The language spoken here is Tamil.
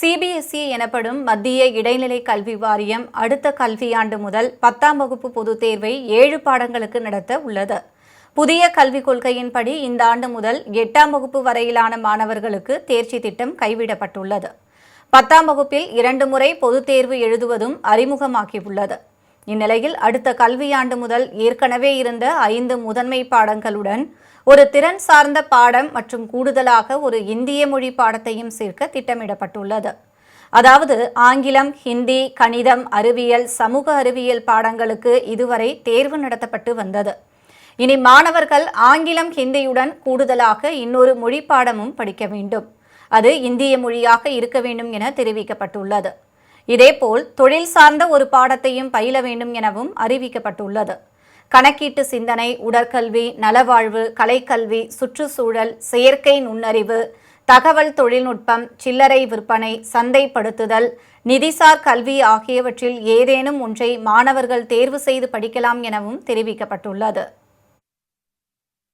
சிபிஎஸ்இ எனப்படும் மத்திய இடைநிலை கல்வி வாரியம் அடுத்த கல்வியாண்டு முதல் பத்தாம் வகுப்பு பொதுத் தேர்வை ஏழு பாடங்களுக்கு நடத்த உள்ளது. புதிய கல்விக் கொள்கையின்படி இந்த ஆண்டு முதல் எட்டாம் வகுப்பு வரையிலான மாணவர்களுக்கு தேர்ச்சி திட்டம் கைவிடப்பட்டுள்ளது. பத்தாம் வகுப்பில் இரண்டு முறை பொதுத் தேர்வு எழுதுவதும் அறிமுகமாகியுள்ளது. இந்நிலையில் அடுத்த கல்வியாண்டு முதல் ஏற்கனவே இருந்த ஐந்து முதன்மை பாடங்களுடன் ஒரு திறன் சார்ந்த பாடம் மற்றும் கூடுதலாக ஒரு இந்திய மொழி பாடத்தையும் சேர்க்க திட்டமிடப்பட்டுள்ளது. அதாவது ஆங்கிலம் ஹிந்தி கணிதம் அறிவியல் சமூக அறிவியல் பாடங்களுக்கு இதுவரை தேர்வு நடத்தப்பட்டு வந்தது. இனி மாணவர்கள் ஆங்கிலம் ஹிந்தியுடன் கூடுதலாக இன்னொரு மொழி பாடமும் படிக்க வேண்டும். அது இந்திய மொழியாக இருக்க வேண்டும் என தெரிவிக்கப்பட்டுள்ளது. இதேபோல் தொழில் சார்ந்த ஒரு பாடத்தையும் பயில வேண்டும் எனவும் அறிவிக்கப்பட்டுள்ளது. கணக்கீட்டு சிந்தனை உடற்கல்வி நலவாழ்வு கலைக்கல்வி சுற்றுச்சூழல் செயற்கை நுண்ணறிவு தகவல் தொழில்நுட்பம் சில்லறை விற்பனை சந்தைப்படுத்துதல் நிதிசார் கல்வி ஆகியவற்றில் ஏதேனும் ஒன்றை மாணவர்கள் தேர்வு செய்து படிக்கலாம் எனவும் தெரிவிக்கப்பட்டுள்ளது.